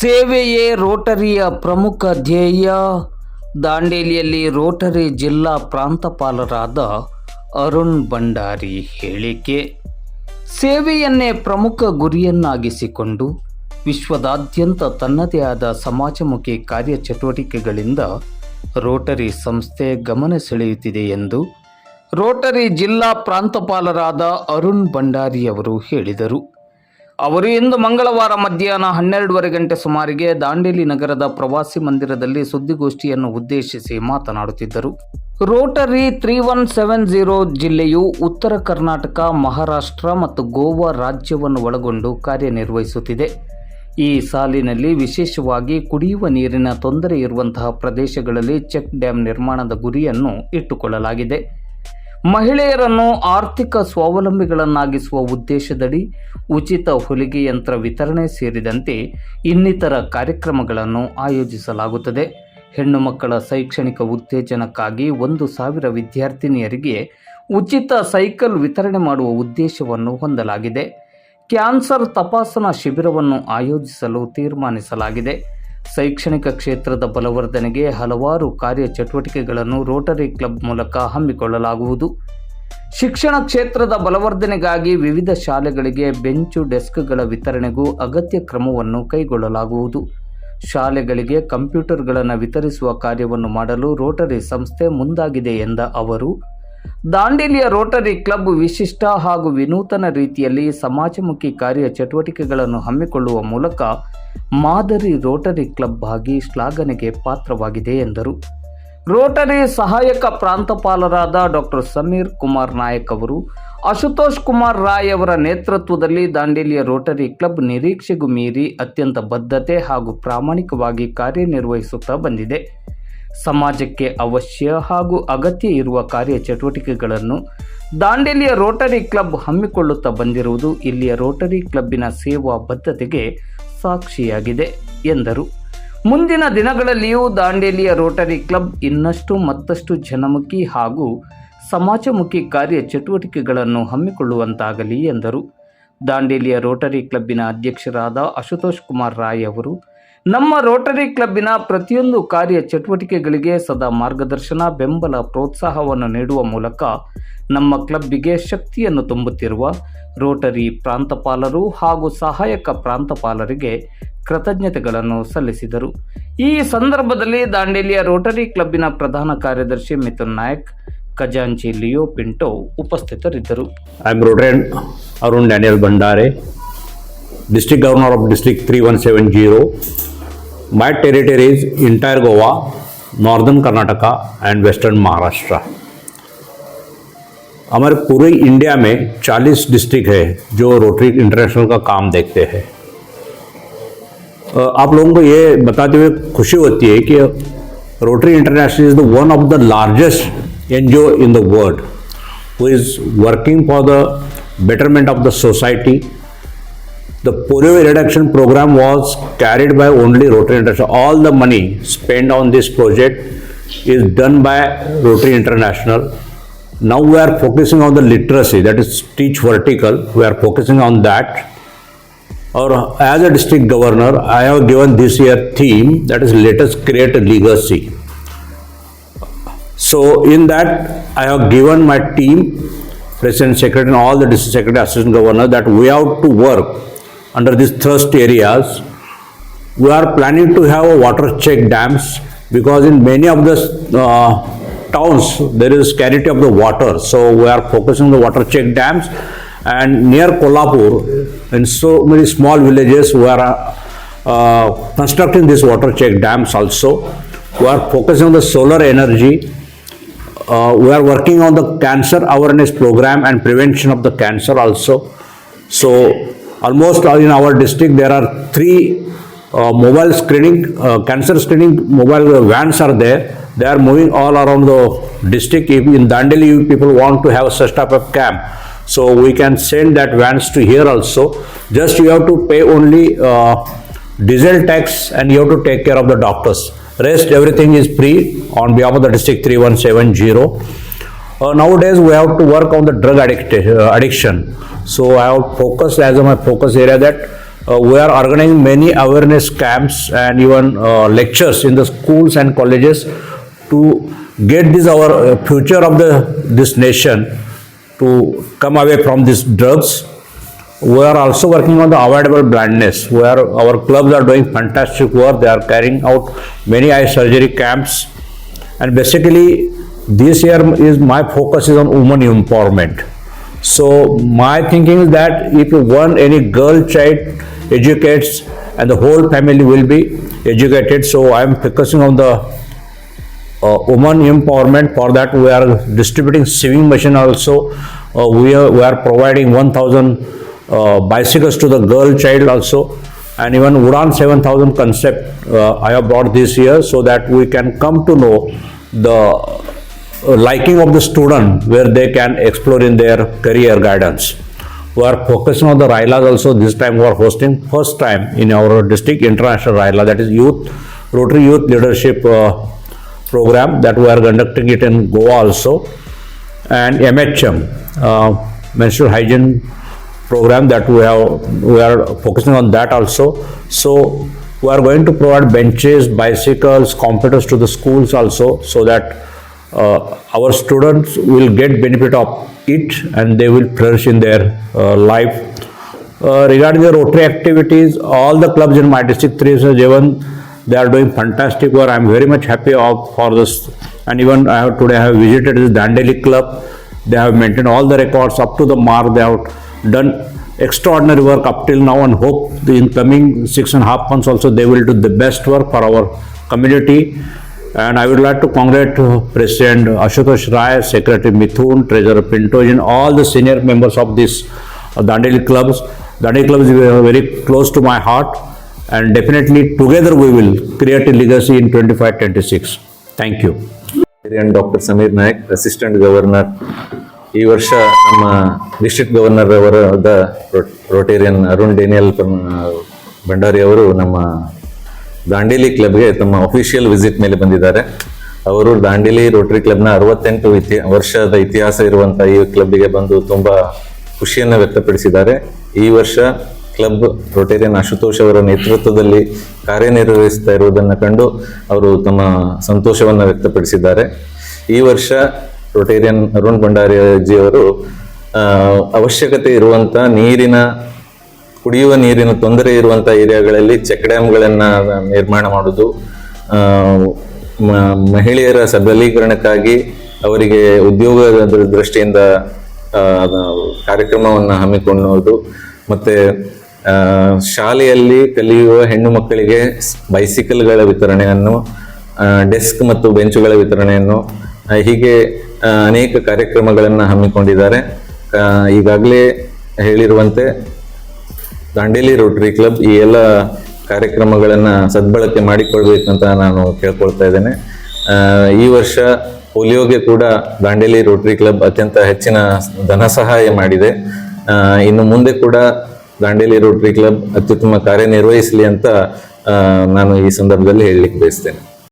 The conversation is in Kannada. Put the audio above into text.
ಸೇವೆಯೇ ರೋಟರಿಯ ಪ್ರಮುಖ ಧ್ಯೇಯ. ದಾಂಡೇಲಿಯಲ್ಲಿ ರೋಟರಿ ಜಿಲ್ಲಾ ಪ್ರಾಂತಪಾಲರಾದ ಅರುಣ್ ಭಂಡಾರಿ ಹೇಳಿಕೆ. ಸೇವೆಯನ್ನೇ ಪ್ರಮುಖ ಗುರಿಯನ್ನಾಗಿಸಿಕೊಂಡು ವಿಶ್ವದಾದ್ಯಂತ ತನ್ನದೇ ಆದ ಸಮಾಜಮುಖಿ ಕಾರ್ಯಚಟುವಟಿಕೆಗಳಿಂದ ರೋಟರಿ ಸಂಸ್ಥೆ ಗಮನ ಸೆಳೆಯುತ್ತಿದೆ ಎಂದು ರೋಟರಿ ಜಿಲ್ಲಾ ಪ್ರಾಂತಪಾಲರಾದ ಅರುಣ್ ಭಂಡಾರಿಯವರು ಹೇಳಿದರು. ಅವರು ಇಂದು ಮಂಗಳವಾರ ಮಧ್ಯಾಹ್ನ ಹನ್ನೆರಡೂವರೆ ಗಂಟೆ ಸುಮಾರಿಗೆ ದಾಂಡೇಲಿ ನಗರದ ಪ್ರವಾಸಿ ಮಂದಿರದಲ್ಲಿ ಸುದ್ದಿಗೋಷ್ಠಿಯನ್ನು ಉದ್ದೇಶಿಸಿ ಮಾತನಾಡುತ್ತಿದ್ದರು. Rotary three one seven zero ಜಿಲ್ಲೆಯು ಉತ್ತರ ಕರ್ನಾಟಕ, ಮಹಾರಾಷ್ಟ್ರ ಮತ್ತು ಗೋವಾ ರಾಜ್ಯವನ್ನು ಒಳಗೊಂಡು ಕಾರ್ಯನಿರ್ವಹಿಸುತ್ತಿದೆ. ಈ ಸಾಲಿನಲ್ಲಿ ವಿಶೇಷವಾಗಿ ಕುಡಿಯುವ ನೀರಿನ ತೊಂದರೆ ಇರುವಂತಹ ಪ್ರದೇಶಗಳಲ್ಲಿ ಚೆಕ್ ಡ್ಯಾಂ ನಿರ್ಮಾಣದ ಗುರಿಯನ್ನು ಇಟ್ಟುಕೊಳ್ಳಲಾಗಿದೆ. ಮಹಿಳೆಯರನ್ನು ಆರ್ಥಿಕ ಸ್ವಾವಲಂಬಿಗಳನ್ನಾಗಿಸುವ ಉದ್ದೇಶದಡಿ ಉಚಿತ ಹೊಲಿಗೆ ಯಂತ್ರ ವಿತರಣೆ ಸೇರಿದಂತೆ ಇನ್ನಿತರ ಕಾರ್ಯಕ್ರಮಗಳನ್ನು ಆಯೋಜಿಸಲಾಗುತ್ತದೆ. ಹೆಣ್ಣು ಮಕ್ಕಳ ಶೈಕ್ಷಣಿಕ ಉತ್ತೇಜನಕ್ಕಾಗಿ ಒಂದು ಸಾವಿರ ವಿದ್ಯಾರ್ಥಿನಿಯರಿಗೆ ಉಚಿತ ಸೈಕಲ್ ವಿತರಣೆ ಮಾಡುವ ಉದ್ದೇಶವನ್ನು ಹೊಂದಲಾಗಿದೆ. ಕ್ಯಾನ್ಸರ್ ತಪಾಸಣಾ ಶಿಬಿರವನ್ನು ಆಯೋಜಿಸಲು ತೀರ್ಮಾನಿಸಲಾಗಿದೆ. ಶೈಕ್ಷಣಿಕ ಕ್ಷೇತ್ರದ ಬಲವರ್ಧನೆಗೆ ಹಲವಾರು ಕಾರ್ಯಚಟುವಟಿಕೆಗಳನ್ನು ರೋಟರಿ ಕ್ಲಬ್ ಮೂಲಕ ಹಮ್ಮಿಕೊಳ್ಳಲಾಗುವುದು. ಶಿಕ್ಷಣ ಕ್ಷೇತ್ರದ ಬಲವರ್ಧನೆಗಾಗಿ ವಿವಿಧ ಶಾಲೆಗಳಿಗೆ ಬೆಂಚು ಡೆಸ್ಕ್ಗಳ ವಿತರಣೆಗೂ ಅಗತ್ಯ ಕ್ರಮವನ್ನು ಕೈಗೊಳ್ಳಲಾಗುವುದು. ಶಾಲೆಗಳಿಗೆ ಕಂಪ್ಯೂಟರ್ಗಳನ್ನು ವಿತರಿಸುವ ಕಾರ್ಯವನ್ನು ಮಾಡಲು ರೋಟರಿ ಸಂಸ್ಥೆ ಮುಂದಾಗಿದೆ ಎಂದ ಅವರು ದಾಂಡೇಲಿಯ ರೋಟರಿ ಕ್ಲಬ್ ವಿಶಿಷ್ಟ ಹಾಗೂ ವಿನೂತನ ರೀತಿಯಲ್ಲಿ ಸಮಾಜಮುಖಿ ಕಾರ್ಯ ಚಟುವಟಿಕೆಗಳನ್ನು ಹಮ್ಮಿಕೊಳ್ಳುವ ಮೂಲಕ ಮಾದರಿ ರೋಟರಿ ಕ್ಲಬ್ ಆಗಿ ಶ್ಲಾಘನೆಗೆ ಪಾತ್ರವಾಗಿದೆ ಎಂದರು. ರೋಟರಿ ಸಹಾಯಕ ಪ್ರಾಂತಪಾಲರಾದ ಡಾಕ್ಟರ್ ಸಮೀರ್ ಕುಮಾರ್ ನಾಯಕ್ ಅವರು, ಅಶುತೋಷ್ ಕುಮಾರ್ ರಾಯ್ ಅವರ ನೇತೃತ್ವದಲ್ಲಿ ದಾಂಡೇಲಿಯ ರೋಟರಿ ಕ್ಲಬ್ ನಿರೀಕ್ಷೆಗೂ ಮೀರಿ ಅತ್ಯಂತ ಬದ್ಧತೆ ಹಾಗೂ ಪ್ರಾಮಾಣಿಕವಾಗಿ ಕಾರ್ಯನಿರ್ವಹಿಸುತ್ತಾ ಬಂದಿದೆ. ಸಮಾಜಕ್ಕೆ ಅವಶ್ಯ ಹಾಗೂ ಅಗತ್ಯ ಇರುವ ಕಾರ್ಯಚಟುವಟಿಕೆಗಳನ್ನು ದಾಂಡೇಲಿಯ ರೋಟರಿ ಕ್ಲಬ್ ಹಮ್ಮಿಕೊಳ್ಳುತ್ತಾ ಬಂದಿರುವುದು ಇಲ್ಲಿಯ ರೋಟರಿ ಕ್ಲಬ್ಬಿನ ಸೇವಾ ಬದ್ಧತೆಗೆ ಸಾಕ್ಷಿಯಾಗಿದೆ ಎಂದರು. ಮುಂದಿನ ದಿನಗಳಲ್ಲಿಯೂ ದಾಂಡೇಲಿಯ ರೋಟರಿ ಕ್ಲಬ್ ಇನ್ನಷ್ಟು ಮತ್ತಷ್ಟು ಜನಮುಖಿ ಹಾಗೂ ಸಮಾಜಮುಖಿ ಕಾರ್ಯ ಚಟುವಟಿಕೆಗಳನ್ನು ಹಮ್ಮಿಕೊಳ್ಳುವಂತಾಗಲಿ ಎಂದರು. ದಾಂಡೇಲಿಯ ರೋಟರಿ ಕ್ಲಬ್ಬಿನ ಅಧ್ಯಕ್ಷರಾದ ಅಶುತೋಷ್ ಕುಮಾರ್ ರಾಯ್ ಅವರು ನಮ್ಮ ರೋಟರಿ ಕ್ಲಬ್ಬಿನ ಪ್ರತಿಯೊಂದು ಕಾರ್ಯ ಚಟುವಟಿಕೆಗಳಿಗೆ ಸದಾ ಮಾರ್ಗದರ್ಶನ, ಬೆಂಬಲ, ಪ್ರೋತ್ಸಾಹವನ್ನು ನೀಡುವ ಮೂಲಕ ನಮ್ಮ ಕ್ಲಬ್ಬಿಗೆ ಶಕ್ತಿಯನ್ನು ತುಂಬುತ್ತಿರುವ ರೋಟರಿ ಪ್ರಾಂತಪಾಲರು ಹಾಗೂ ಸಹಾಯಕ ಪ್ರಾಂತಪಾಲರಿಗೆ ಕೃತಜ್ಞತೆಗಳನ್ನು ಸಲ್ಲಿಸಿದರು ಈ ಸಂದರ್ಭದಲ್ಲಿ ದಾಂಡೇಲಿಯ ರೋಟರಿ ಕ್ಲಬ್ಬಿನ ಪ್ರಧಾನ ಕಾರ್ಯದರ್ಶಿ ಮಿಥುನ್ ನಾಯಕ್, ಖಜಾಂಚಿ ಲಿಯೋ ಪಿಂಟೋ ಉಪಸ್ಥಿತರಿದ್ದರು I am Rotarian Arun Daniel Bhandare district governor of district three one seven 3170. my territory is entire goa, northern karnataka and western हमारे पूरे इंडिया में 40 डिस्ट्रिक्ट है जो रोटरी इंटरनेशनल का काम देखते हैं। आप लोगों को ये बताते हुए खुशी होती है कि Rotary International is the one of the largest N G O in the world who is working for the betterment of the society The polio reduction program was carried by only Rotary International. All the money spent on this project is done by Rotary International. Now we are focusing on the literacy, that is teach vertical. We are focusing on that. Or as a district governor, I have given this year theme that is let us create a legacy. So in that, I have given my team, president, secretary, and all the district secretary, assistant governor, that we have to work under these thrust areas. We are planning to have water check dams because in many of the uh, towns, there is scarcity of the water. So we are focusing on the water check dams. And near Kolhapur, in so many small villages, we are uh, constructing these water check dams also. We are focusing on the solar energy. Uh, we are working on the cancer awareness program and prevention of the cancer also. So almost all in our district, there are three uh, mobile screening, uh, cancer screening mobile vans are there. They are moving all around the district. If in Dandeli, people want to have such type of camp, so we can send that vans to here also. Just you have to pay only uh, diesel tax and you have to take care of the doctors. Rest, everything is free on behalf of the district 3170. Uh, nowadays, we have to work on the drug addict, uh, addiction. So I have focused as my focus area that uh, we are organizing many awareness camps and even uh, lectures in the schools and colleges to get this our uh, future of the this nation to come away from these drugs. We are also working on the avoidable blindness, where our clubs are doing fantastic work. They are carrying out many eye surgery camps, and basically, this year is my focus is on women empowerment. So my thinking is that if one any girl child educates, and the whole family will be educated. So I am focusing on the uh, woman empowerment for that we are distributing sewing machine also uh, we are we are providing 1000 uh, bicycles to the girl child also and even udan 7000 concept uh, i have brought this year so that we can come to know the liking of the student where they can explore in their career guidance we are focusing on the Railas also. This time we are hosting first time in our district international Raila that is youth Rotary Youth Leadership uh, program that we are conducting it in Goa also. And MHM, uh, menstrual hygiene program that we have, we are focusing on that also. So we are going to provide benches, bicycles, computers to the schools also so that uh, our students will get benefit of it and they will flourish in their uh, life. Uh, regarding the Rotary activities, all the clubs in my district, three Jevan, they are doing fantastic work. I am very much happy of for this. And even I have today I have visited this Dandeli club. They have maintained all the records up to the mark. They have done extraordinary work up till now and hope the in coming six and a half months also they will do the best work for our community. And I would like to congratulate uh, President Ashutosh Rai, Secretary Mithun, Treasurer Pinto, and all the senior members of this uh, Dandeli clubs. Dandeli club is uh, very close to my heart, and definitely together we will create a legacy in 25-26. Thank you. ಹಿರಿಯನ್ doctor Sameer Nayak assistant governor ಈ ವರ್ಷ ನಮ್ಮ district governor ಅವರಾದ Rotarian Arun Daniel ಪನ್- Bhandari ಅವರು ನಮ್ಮ ದಾಂಡೇಲಿ ಕ್ಲಬ್ಗೆ ತಮ್ಮ ಅಫಿಷಿಯಲ್ ವಿಸಿಟ್ ಮೇಲೆ ಬಂದಿದ್ದಾರೆ. ಅವರು ದಾಂಡೇಲಿ ರೋಟರಿ ಕ್ಲಬ್ನ ಅರವತ್ತೆಂಟು ಇತಿ, ವರ್ಷದ ಇತಿಹಾಸ ಇರುವಂತ ಈ ಕ್ಲಬ್ಗೆ ಬಂದು ತುಂಬಾ ಖುಷಿಯನ್ನು ವ್ಯಕ್ತಪಡಿಸಿದ್ದಾರೆ. ಈ ವರ್ಷ ಕ್ಲಬ್ ರೋಟೇರಿಯನ್ ಆಶುತೋಷ್ ಅವರ ನೇತೃತ್ವದಲ್ಲಿ ಕಾರ್ಯನಿರ್ವಹಿಸ್ತಾ ಇರುವುದನ್ನು ಕಂಡು ಅವರು ತಮ್ಮ ಸಂತೋಷವನ್ನು ವ್ಯಕ್ತಪಡಿಸಿದ್ದಾರೆ. ಈ ವರ್ಷ ರೋಟೇರಿಯನ್ ಅರುಣ್ ಭಂಡಾರಿ ಅವರು ಅವಶ್ಯಕತೆ ಇರುವಂತ ನೀರಿನ ಕುಡಿಯುವ ನೀರಿನ ತೊಂದರೆ ಇರುವಂತ ಏರಿಯಾಗಳಲ್ಲಿ ಚೆಕ್ ಡ್ಯಾಮ್ಗಳನ್ನು ನಿರ್ಮಾಣ ಮಾಡುವುದು ಮಹಿಳೆಯರ ಸಬಲೀಕರಣಕ್ಕಾಗಿ ಅವರಿಗೆ ಉದ್ಯೋಗದ ದೃಷ್ಟಿಯಿಂದ ಕಾರ್ಯಕ್ರಮವನ್ನು ಹಮ್ಮಿಕೊಳ್ಳುವುದು ಮತ್ತೆ ಶಾಲೆಯಲ್ಲಿ ಕಲಿಯುವ ಹೆಣ್ಣು ಮಕ್ಕಳಿಗೆ ಬೈಸಿಕಲ್ಗಳ ವಿತರಣೆಯನ್ನು ಡೆಸ್ಕ್ ಮತ್ತು ಬೆಂಚುಗಳ ವಿತರಣೆಯನ್ನು ಹೀಗೆ ಅನೇಕ ಕಾರ್ಯಕ್ರಮಗಳನ್ನು ಹಮ್ಮಿಕೊಂಡಿದ್ದಾರೆ. ಈಗಾಗಲೇ ಹೇಳಿರುವಂತೆ ದಾಂಡೇಲಿ ರೋಟರಿ ಕ್ಲಬ್ ಈ ಎಲ್ಲ ಕಾರ್ಯಕ್ರಮಗಳನ್ನು ಸದ್ಬಳಕೆ ಮಾಡಿಕೊಳ್ಬೇಕಂತ ನಾನು ಕೇಳ್ಕೊಳ್ತಾ ಇದ್ದೇನೆ. ಈ ವರ್ಷ ಪೋಲಿಯೋಗೆ ಕೂಡ ದಾಂಡೇಲಿ ರೋಟರಿ ಕ್ಲಬ್ ಅತ್ಯಂತ ಹೆಚ್ಚಿನ ಧನ ಸಹಾಯ ಮಾಡಿದೆ. ಇನ್ನು ಮುಂದೆ ಕೂಡ ದಾಂಡೇಲಿ ರೋಟರಿ ಕ್ಲಬ್ ಅತ್ಯುತ್ತಮ ಕಾರ್ಯನಿರ್ವಹಿಸಲಿ ಅಂತ ನಾನು ಈ ಸಂದರ್ಭದಲ್ಲಿ ಹೇಳಲಿಕ್ಕೆ ಬಯಸ್ತೇನೆ.